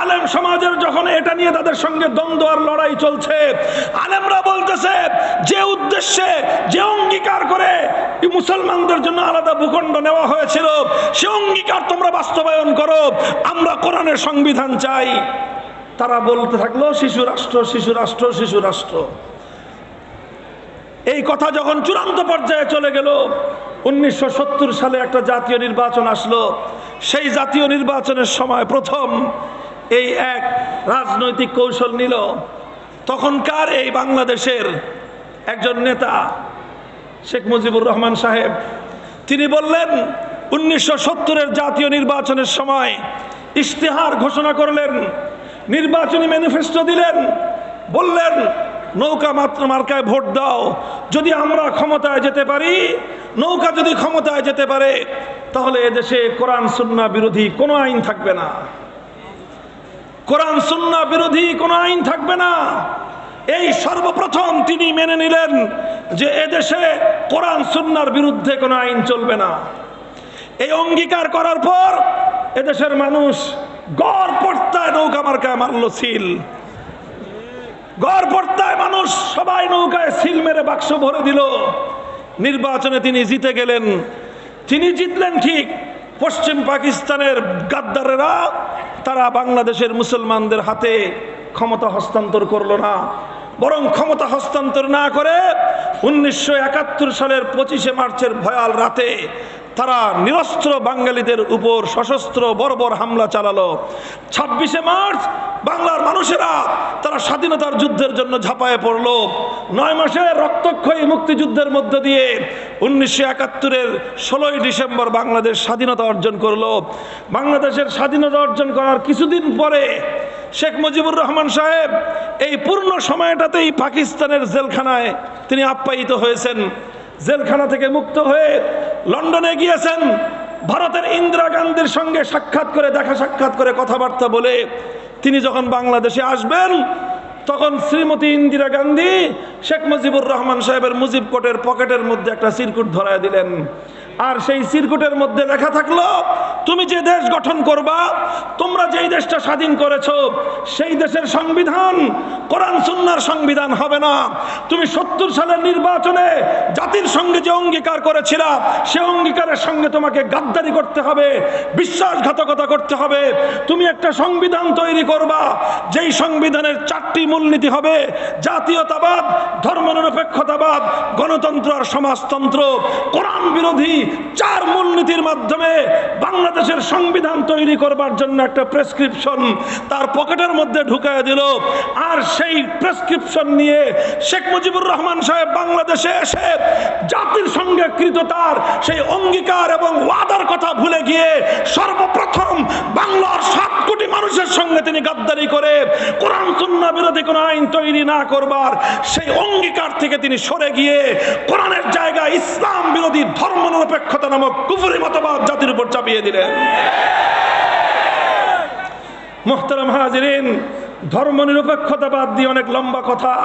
আলেম সমাজের যখন এটা নিয়ে তাদের সঙ্গে দ্বন্দ্ব আর লড়াই চলছে, আলেমরা বলতেছে, যে উদ্দেশ্যে, যে অঙ্গীকার করে মুসলমানদের জন্য আলাদা ভূখণ্ড নেওয়া হয়েছিল, সে অঙ্গীকার তোমরা বাস্তবায়ন করো, আমরা কোরআনের সংবিধান চাই। তারা বলতে থাকল, শিশু রাষ্ট্র শিশু রাষ্ট্র শিশু রাষ্ট্র। এই কথা যখন চূড়ান্ত পর্যায়ে চলে গেল, উনিশশো সত্তর সালে একটা জাতীয় নির্বাচন আসলো। সেই জাতীয় নির্বাচনের সময় প্রথম এই এক রাজনৈতিক কৌশল নিল। তখনকার এই বাংলাদেশের একজন নেতা, শেখ মুজিবুর রহমান সাহেব, তিনি বললেন, উনিশশো সত্তরের জাতীয় নির্বাচনের সময় ইশতেহার ঘোষণা করলেন, নির্বাচনী ম্যানিফেস্টো দিলেন, বললেন, নৌকা মাত্র মার্কায় ভোট দাও, যদি আমরা ক্ষমতায় যেতে পারি, নৌকা যদি ক্ষমতায় যেতে পারে, তাহলে এদেশে কোরআন সুন্না বিরোধী কোনো আইন থাকবে না। কোরআন সুন্না বিরোধী কোনো আইন থাকবে না। এই সর্বপ্রথম তিনি মেনে নিলেন যে এদেশে কোরআন সুন্নার বিরুদ্ধে কোনো আইন চলবে না। এই অঙ্গীকার করার পর এদেশের মানুষ গড় পড়তায় নৌকা মার্কায় মারল সিল। গড় পড়তায় মানুষ সবাই নৌকায় সিল মেরে বাক্স ভরে দিল। নির্বাচনে তিনি জিতে গেলেন। তিনি জিতলেন ঠিক। পশ্চিম পাকিস্তানের গাদ্দারেরা তারা বাংলাদেশের মুসলমানদের হাতে ক্ষমতা হস্তান্তর করল না। বরং ক্ষমতা হস্তান্তর না করে উনিশশো একাত্তর সালের পঁচিশে মার্চের ভয়াল রাতে তারা নিরস্ত্র বাঙালিদের উপর সশস্ত্র বর্বর হামলা চালালো। ছাব্বিশে মার্চ বাংলার মানুষেরা তারা স্বাধীনতার যুদ্ধের জন্য ঝাঁপায়ে পড়ল। নয় মাসের রক্তক্ষয়ী মুক্তিযুদ্ধের মধ্য দিয়ে উনিশশো একাত্তরের ষোলোই ডিসেম্বর বাংলাদেশ স্বাধীনতা অর্জন করল। বাংলাদেশের স্বাধীনতা অর্জন করার কিছুদিন পরে শেখ মুজিবুর রহমান সাহেব এই পূর্ণ সময়টাতেই পাকিস্তানের জেলখানায় তিনি আপ্যায়িত হয়েছেন। জেলখানা থেকে মুক্ত হয়ে লন্ডনে গিয়েছেন। ভারতের ইন্দিরা গান্ধীর সঙ্গে সাক্ষাৎ করে, দেখা সাক্ষাৎ করে কথাবার্তা বলে তিনি যখন বাংলাদেশে আসবেন তখন শ্রীমতী ইন্দিরা গান্ধী শেখ মুজিবুর রহমান সাহেবের মুজিব কোটের পকেটের মধ্যে একটা সিরকুট ধরায় দিলেন। আর সেই সিরকুটের মধ্যে লেখা থাকল, তুমি যে দেশ গঠন করবা, তোমরা যেই দেশটা স্বাধীন করেছ, সেই দেশের সংবিধান, কোরআন সুন্নার সংবিধান হবে না। তুমি সত্তর সালের নির্বাচনে জাতির সঙ্গে যে অঙ্গীকার করেছিলা, সে অঙ্গীকারের সঙ্গে তোমাকে গাদ্দারি করতে হবে, বিশ্বাসঘাতকতা করতে হবে। তুমি একটা সংবিধান তৈরি করবা, যেই সংবিধানের চারটি মূলনীতি হবে, জাতীয়তাবাদ, ধর্মনিরপেক্ষতাবাদ, গণতন্ত্র আর সমাজতন্ত্র। কোরআন মূলনীতির মাধ্যমে বাংলাদেশের সংবিধান তৈরি করবার জন্য একটা প্রেসক্রিপশন তার পকেটের মধ্যে ঢুকায় দিল। আর সেই প্রেসক্রিপশন নিয়ে শেখ মুজিবুর রহমান সাহেব বাংলাদেশে এসে জাতির সঙ্গে কৃত তার সেই অঙ্গীকার এবং ওয়াদার কথা ভুলে গিয়ে সর্বপ্রথম বাংলার সঙ্গে তিনি গাদ্দারি করে কোরআন সুন্না বিরোধী কোনো আইন তৈরি না করবার, সেই অঙ্গীকার থেকে তিনি সরে গিয়ে কোরআনের জায়গায় ইসলাম বিরোধী ধর্ম নিরপেক্ষতা নামক কুফুরি মতবাদ জাতির উপর চাপিয়ে দিলেন। মোহতারাম হাজিরিন ধর্ম নিরপেক্ষতাবাদ দিয়ে অনেক লম্বা কথা।